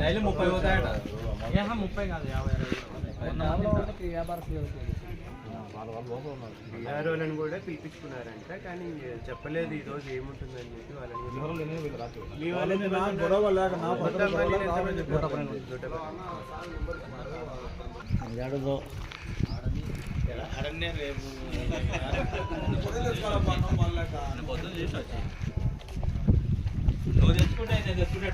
Daily ముప్పై పోతాయట. ఏహా ముప్పై కాదు యాభై వాళ్ళని కూడా పిలిపించుకున్నారంట కానీ చెప్పలేదు ఈ రోజు ఏముంటుందని చెప్పి వాళ్ళని మీ వాళ్ళని గొడవ లేక నా మొత్తం మళ్ళీ ఎంతమంది నేను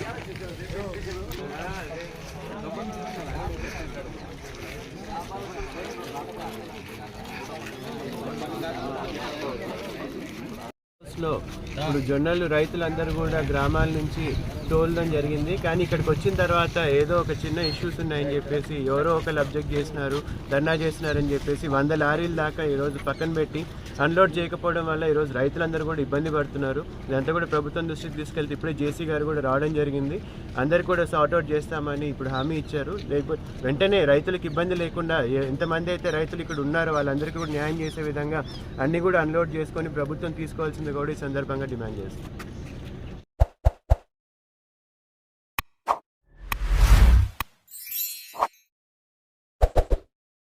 లో ఇప్పుడు జొన్నలు రైతులందరూ కూడా గ్రామాల నుంచి తోలడం జరిగింది. కానీ ఇక్కడికి వచ్చిన తర్వాత ఏదో ఒక చిన్న ఇష్యూస్ ఉన్నాయని చెప్పేసి ఎవరో ఒకరు అబ్జెక్ట్ చేసినారు ధర్నా చేసినారని చెప్పేసి వంద లారీల దాకా ఈరోజు పక్కన పెట్టి అన్లోడ్ చేయకపోవడం వల్ల ఈరోజు రైతులందరూ కూడా ఇబ్బంది పడుతున్నారు. ఇదంతా కూడా ప్రభుత్వం దృష్టికి తీసుకెళ్తే ఇప్పుడే జేసీ గారు కూడా రావడం జరిగింది. అందరు కూడా సార్ట్అవుట్ చేస్తామని ఇప్పుడు హామీ ఇచ్చారు. లేకపోతే వెంటనే రైతులకు ఇబ్బంది లేకుండా ఎంతమంది అయితే రైతులు ఇక్కడ ఉన్నారో వాళ్ళందరికీ కూడా న్యాయం చేసే విధంగా అన్ని కూడా అన్లోడ్ చేసుకొని ప్రభుత్వం తీసుకోవాల్సింది కూడా కూడా ఈ సందర్భంగా డిమాండ్ చేస్తాం.